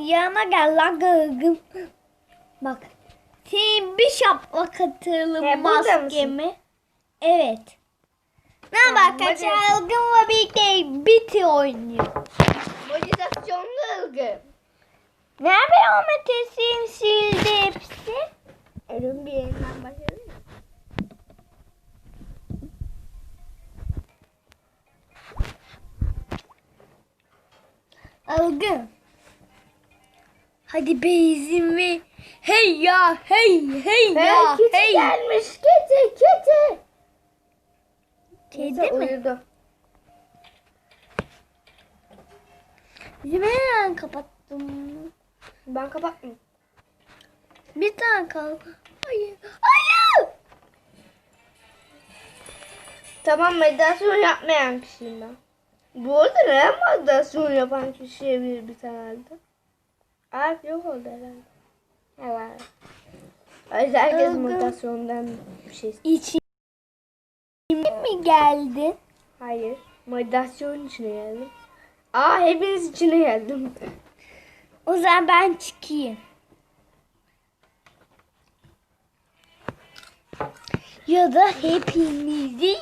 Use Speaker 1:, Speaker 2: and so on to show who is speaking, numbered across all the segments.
Speaker 1: yanıma gel lan gırgın. Bak. Senin bir şapla katılım
Speaker 2: He, burada mısın?
Speaker 1: maskemi. Evet. Ne bak
Speaker 2: hadi.
Speaker 1: Çılgın'la birlikte biti oynuyor.
Speaker 2: Moditasyonlu ılgı.
Speaker 1: Nerede o metesin sildi hepsi?
Speaker 2: Ölüm bir yerinden başladı.
Speaker 1: Algın. Hadi beyzin ve hey ya hey hey ya
Speaker 2: Hey, keçi
Speaker 1: hey.
Speaker 2: gelmiş. Kedi kedi.
Speaker 1: Kedi
Speaker 2: Neyse,
Speaker 1: mi?
Speaker 2: Uyudu.
Speaker 1: Hemen kapattım.
Speaker 2: Ben kapatmayayım.
Speaker 1: Bir tane kaldı. Hayır. Hayır.
Speaker 2: Tamam meditasyon yapmayan kişiyim ben. Bu arada neden meditasyon yapan kişiye bir bir tane aldı? Alp yok oldu herhalde. Evet. Ayrıca herkes
Speaker 1: Ilgın.
Speaker 2: meditasyondan bir şey
Speaker 1: İçime mi geldin?
Speaker 2: Hayır. Meditasyon içine geldim. Aa hepiniz içine geldim.
Speaker 1: O zaman ben çıkayım. Ya da hepinizi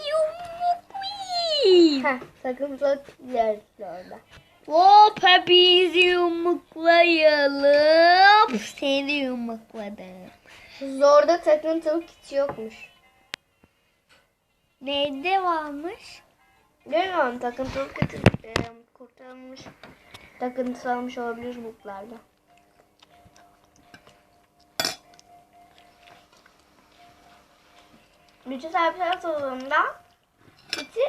Speaker 1: yumruklayayım.
Speaker 2: Heh takıntılı yer orada.
Speaker 1: Hop hepinizi yumruklayalım. Seni yumrukladım.
Speaker 2: Zorda takıntılı kit yokmuş.
Speaker 1: Neyde varmış?
Speaker 2: Bilmiyorum takıntılı kit e, kurtarılmış. Takıntısı almış olabilir buklarda. Gücü servisler sorulunda kiti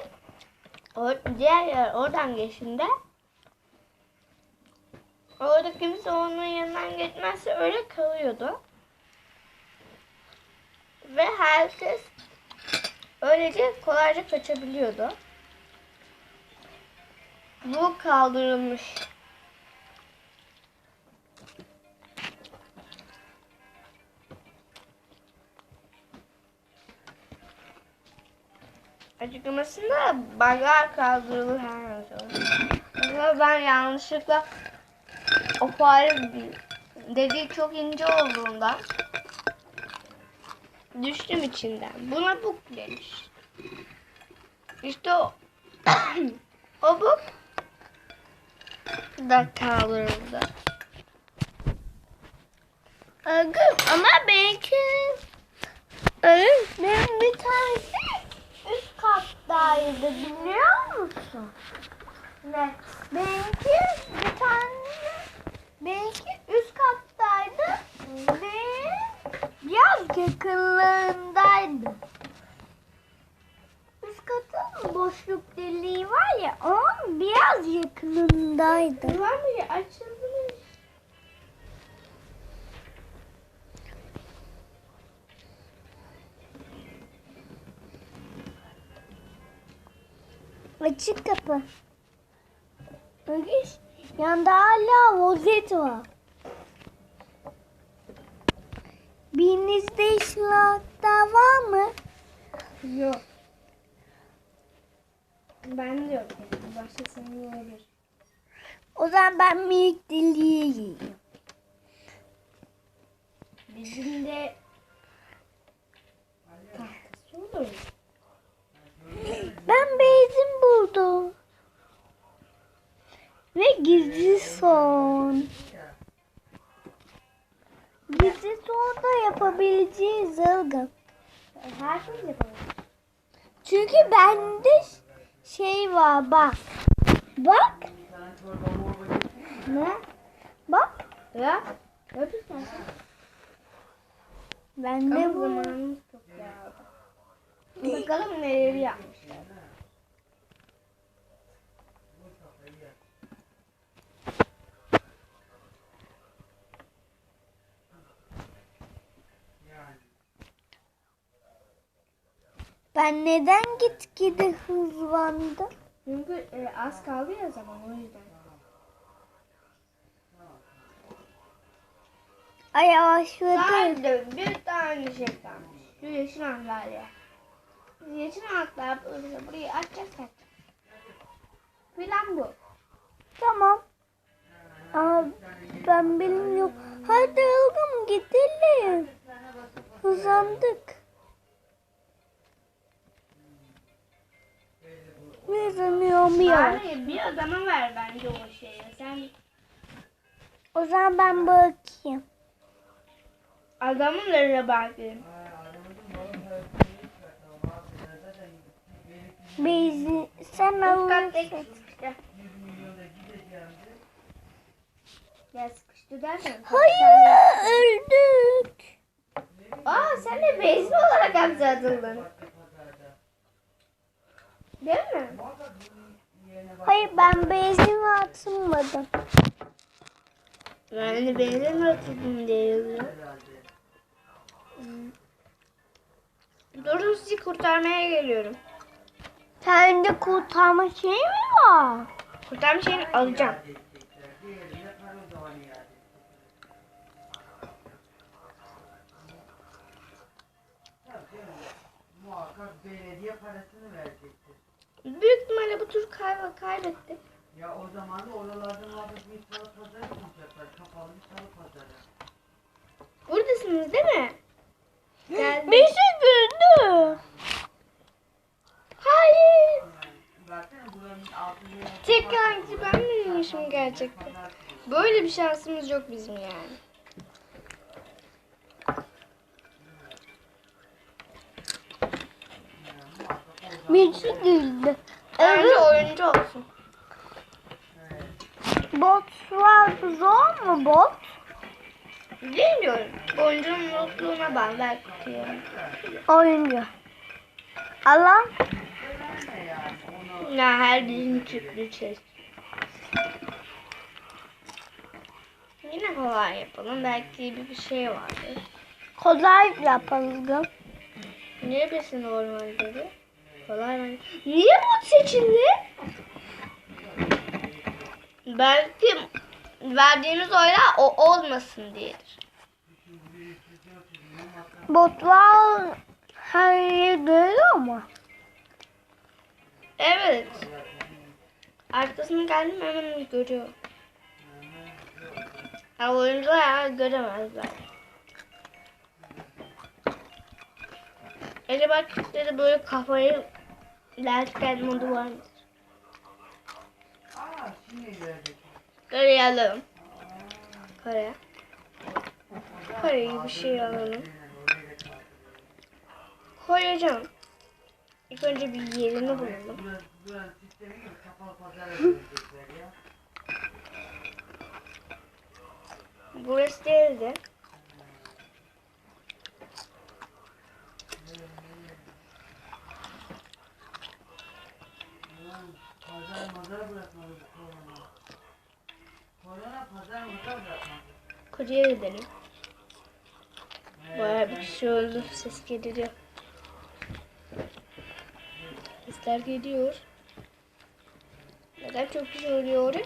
Speaker 2: diğer yer oradan geçtiğinde orada kimse onun yanından geçmezse öyle kalıyordu. Ve herkes öylece kolayca kaçabiliyordu. Bu kaldırılmış. Açıklamasında bagaj kaldırılır her neyse. Mesela ben yanlışlıkla o fare dediği çok ince olduğunda düştüm içinden. Buna buk demiş. İşte o o buk da kaldırıldı.
Speaker 1: Ama belki Evet, benim bir tanesi üst kattaydı biliyor musun?
Speaker 2: Ne?
Speaker 1: Benimki bir tane benimki üst kattaydı ve biraz yakınlarındaydı. Üst katın boşluk deliği var ya onun biraz yakınındaydı.
Speaker 2: Var mı ya? Açıldı mı?
Speaker 1: Açık kapı. Ögüş, yanda hala rozet var. Birinizde işlahta var mı?
Speaker 2: Yok. Ben de yok. Başkasının olabilir.
Speaker 1: O zaman ben minik deliğe giyeyim.
Speaker 2: Bizim de tahtası olur.
Speaker 1: Ben benzin buldum. Ve gizli son. Gizli son da yapabileceği zılgın.
Speaker 2: Herkes yapabilir.
Speaker 1: Çünkü bende şey var bak. Bak.
Speaker 2: Ne?
Speaker 1: Bak.
Speaker 2: Ya?
Speaker 1: Bende bu.
Speaker 2: Bakalım neleri yapmışlar.
Speaker 1: Ben neden gitgide hızlandım?
Speaker 2: Çünkü e, az kaldı ya zaman o yüzden.
Speaker 1: Ay yavaşladı.
Speaker 2: Sadece bir tane şey kalmış. Şu yeşil antalya. Yeşil antalya buraya, burayı açacağız kaç. Plan bu.
Speaker 1: Tamam. Ama ben bilmiyorum. Hadi oğlum gidelim. Uzandık. Veremiyorum ya.
Speaker 2: Hayır bir adama ver bence o şeyi. Sen
Speaker 1: O zaman ben bakayım.
Speaker 2: adamın nereye bakayım.
Speaker 1: Bezi sen alırsın.
Speaker 2: Ya sıkıştı derken.
Speaker 1: Hayır öldük.
Speaker 2: Aa sen de bezli olarak hapse atıldın. Değil mi?
Speaker 1: Hayır ben bezime atılmadım.
Speaker 2: Ben de mi atıldım diye yazıyor. Durun sizi kurtarmaya geliyorum.
Speaker 1: Sende kurtarma şey mi var?
Speaker 2: Kurtarma şeyini alacağım.
Speaker 3: Muhakkak belediye parasını verecektir.
Speaker 2: Büyük ihtimalle bu tur kay kaybetti.
Speaker 3: Ya o zaman da oralarda muhakkak bir salı pazarı kuracaklar. Kapalı bir salı pazarı.
Speaker 2: Buradasınız değil mi? Geldim.
Speaker 1: Bizi gördü.
Speaker 2: Hayır. Tekrar ki ben miymişim gerçekten? Böyle bir şansımız yok bizim yani.
Speaker 1: Bizi güldü.
Speaker 2: Bence
Speaker 1: Evet.
Speaker 2: oyuncu olsun.
Speaker 1: Bot var. Zor mu bot?
Speaker 2: Bilmiyorum. Oyuncunun mutluluğuna bağlı belki.
Speaker 1: Oyuncu. Allah.
Speaker 2: Ya her birinin tüplü çeşit. Yine kolay yapalım. Belki bir, bir şey vardır.
Speaker 1: Kolay yapalım.
Speaker 2: Niye besin normal dedi? Kolay mı? Niye bot seçildi? Belki verdiğimiz oylar o olmasın diyedir.
Speaker 1: Bot var. Her yeri görüyor mu?
Speaker 2: Evet. Arkasını geldim hemen görüyor. Ya oyuncular göremezler. Ele bakışları böyle kafayı
Speaker 3: Aa şimdi verecek.
Speaker 2: Karayalım. Kare. Kareyi bir şey alalım. Koyacağım. İlk önce bir yerini bulalım.
Speaker 3: Burası, burası pazara mazara bırakmadı bu korona. Korona.
Speaker 2: Bayağı bir kişi öldü. Ses geliyor. Sesler geliyor. Neden çok kişi oraya?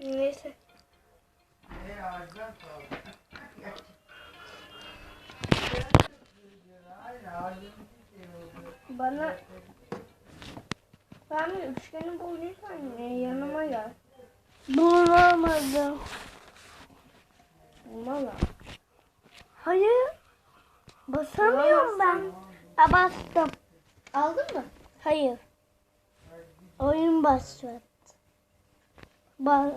Speaker 2: Neyse.
Speaker 3: Ee ağaçtan sağ ol. Hayır ağacın bir şey oldu.
Speaker 2: Bana ben bir üçgeni bulduysan ya, yanıma gel.
Speaker 1: Bulamadım.
Speaker 2: Valla.
Speaker 1: Hayır. Basamıyorum ben. Ha bastım.
Speaker 2: Aldın mı?
Speaker 1: Hayır. Oyun başladı. Ba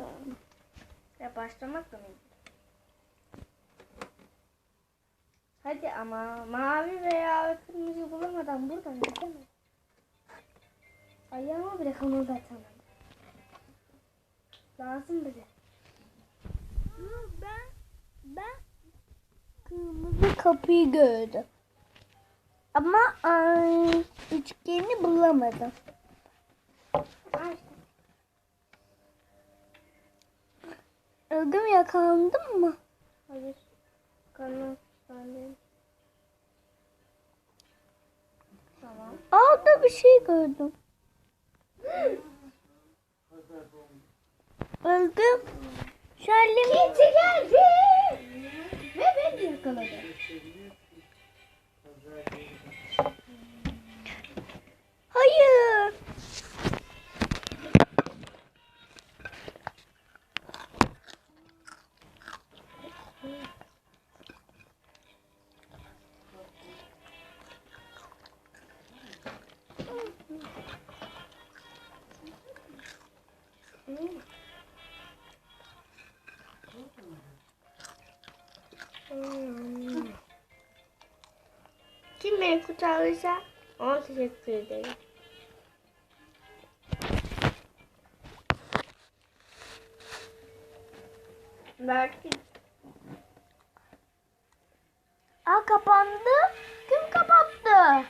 Speaker 2: Ya başlamak mı? Hadi ama mavi veya kırmızı bulamadan buradan gidemem. Ayağıma bile kımıldatamam. Lazım bize.
Speaker 1: ben ben kırmızı kapıyı gördüm. Ama ay, üçgeni bulamadım. Öldüm yakalandım mı?
Speaker 2: hayır. Sandalye. Tamam.
Speaker 1: Orada bir şey gördüm. Öldüm. Şöyle
Speaker 2: Kimse geldi. Ve beni yakaladı.
Speaker 1: Hayır.
Speaker 2: Beni kurtarırsa ona teşekkür ederim. Belki
Speaker 1: Aa kapandı. Kim kapattı?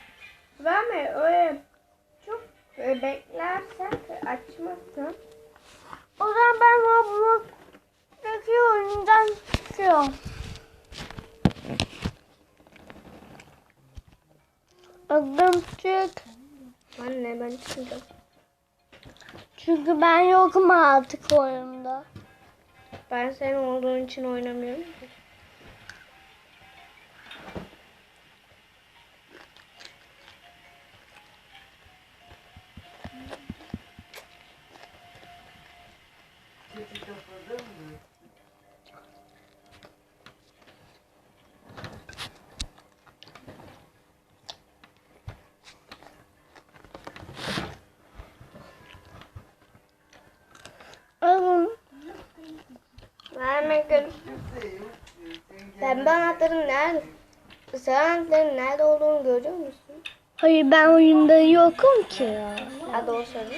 Speaker 2: Verme öyle çok e, beklersen açmazsan
Speaker 1: O zaman ben Roblox'taki oyundan çıkıyorum. Adım çık.
Speaker 2: anne ben çıkacağım.
Speaker 1: Çünkü ben yokum artık oyunda.
Speaker 2: Ben senin olduğun için oynamıyorum.
Speaker 3: kapadın mı?
Speaker 1: Oğlum
Speaker 2: Gül. Pembe anahtarın nerede? Sarı anahtarın nerede olduğunu görüyor musun?
Speaker 1: hayır ben oyunda yokum ki ya.
Speaker 2: Hadi o sarı.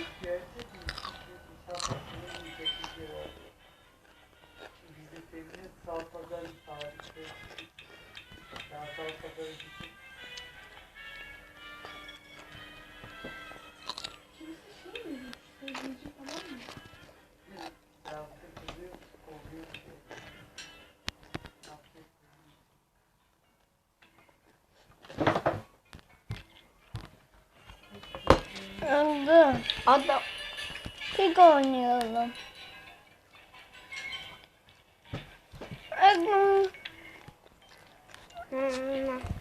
Speaker 1: Öldüm.
Speaker 2: Adam.
Speaker 1: Pik oynayalım. Oğlum,
Speaker 2: Hmm.